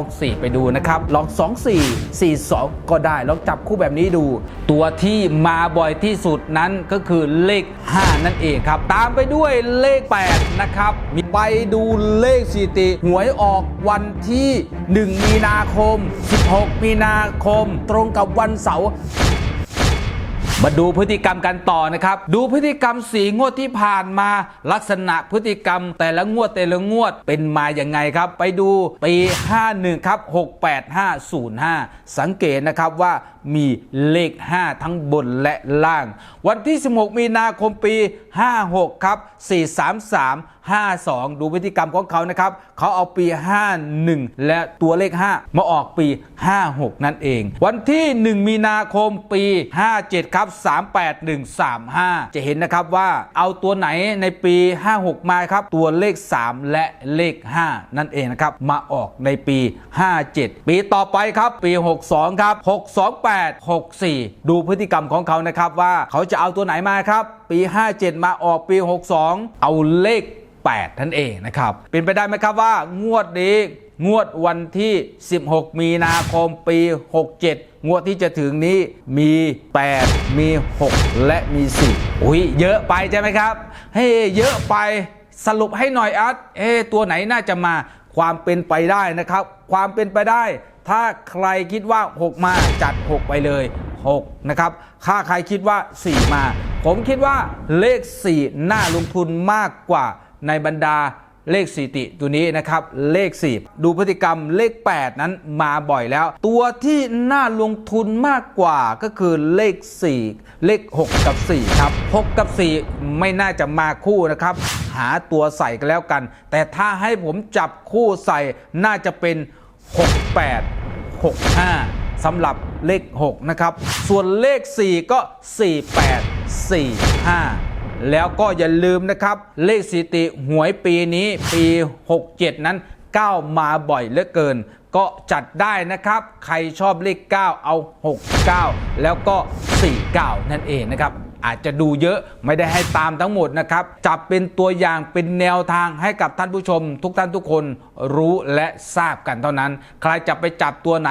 อง 4 ไปดูนะครับลอง 2 4 4 2 ก็ได้ลองจับคู่แบบนี้ดู ตัวที่มาบ่อยที่สุดนั้นก็คือเลข 5 นั่นเองครับ ตามไปด้วยเลข 8 นะครับมีไปดูเลขสติ หวยออกวันที่ 1 มีนาคม 16 มีนาคม ตรงกับวันเสาร์ มาดูพฤติกรรมกันต่อนะครับ ดูพฤติกรรมสีงวดที่ผ่านมา ลักษณะพฤติกรรมแต่ละงวดแต่ละงวดเป็นมาอย่างไงครับ ไปดูปี 51 ครับ 68505สังเกตนะครับว่ามีเลข 5 ทั้งบนและล่าง วันที่ 16 มีนาคมปี 56 ครับ 433 52 ดูพฤติกรรมของเขานะครับ เขาเอาปี 51 และตัวเลข 5 มาออกปี 56 นั่นเอง วันที่ 1 มีนาคมปี 57 ครับ38135 จะเห็นนะครับว่าเอาตัวไหนในปี 56 มาครับ ตัวเลข 3 และเลข 5 นั่นเองนะครับ มาออกในปี 57 ปีต่อไปครับปี 62 ครับ 628 64 ดูพฤติกรรมของเขานะครับว่าเขาจะเอาตัวไหนมาครับ ปี 57 มาออกปี 62 เอาเลข 8 นั่นเองนะครับ เป็นไปได้ไหมครับว่างวดนี้ งวดวันที่ 16 มีนาคมปี 67 งวดที่จะถึงนี้มี 8 มี 6 และมี 4 อุ้ยเยอะไปใช่ไหมครับ เฮ้เยอะไปสรุปให้หน่อยอัดเอ๊ะตัวไหนน่าจะมาความเป็นไปได้นะครับ ความเป็นไปได้ ถ้าใครคิดว่า 6 มาจัด 6 ไปเลย 6 นะครับถ้าใครคิดว่า 4 มา ผมคิดว่าเลข 4 น่าลงทุนมากกว่าในบรรดา เลขสถิติตัวนี้นะครับเลข4ดูพฤติกรรมเลข 8 นั้นมาบ่อยแล้ว ตัวที่น่าลงทุนมากกว่าก็คือเลข 4 เลข 6 กับ 4 ครับ 6 กับ 4 ไม่น่าจะมาคู่นะครับ หาตัวใส่กันแล้วกัน แต่ถ้าให้ผมจับคู่ใส่น่าจะเป็น 68 65สำหรับเลข 6 นะครับ ส่วนเลข 4 ก็ 48 45 แล้วก็อย่าลืมนะครับ เลขสิติหวยปีนี้ปี 67 นั้น 9 มาบ่อยเหลือเกิน ก็จัดได้นะครับ ใครชอบเลข 9 เอา 69 แล้วก็ 49 นั่นเองนะครับ อาจจะดูเยอะไม่ได้ให้ตามทั้งหมดนะครับ จับเป็นตัวอย่างเป็นแนวทางให้กับท่านผู้ชม ทุกท่านทุกคนรู้และทราบกันเท่านั้น ใครจะไปจับตัวไหน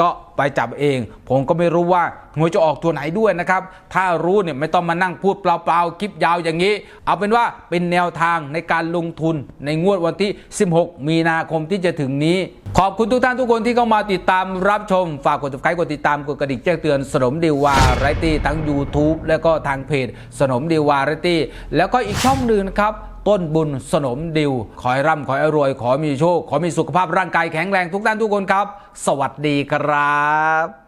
ก็ไปจับเอง ผมก็ไม่รู้ว่าหวยจะออกตัวไหนด้วยนะครับ ถ้ารู้เนี่ยไม่ต้องมานั่งพูดเปล่าๆคลิปยาวอย่างนี้ เอาเป็นว่าเป็นแนวทางในการลงทุนในงวดวันที่ 16 มีนาคมที่จะถึงนี้ ขอบคุณทุกท่านทุกคนที่เข้ามาติดตามรับชม ฝากกด subscribe กดติดตามกดกระดิ่งแจ้งเตือนสนมดีวาไรตี้ทั้ง YouTube แล้วก็ทางเพจสนมดีวาไรตี้แล้วก็อีกช่องหนึ่งนะครับ ต้นบุญสนมดิว ขอให้ร่ำขอให้รวย ขอมีโชค ขอมีสุขภาพร่างกายแข็งแรงทุกท่านทุกคนครับ สวัสดีครับ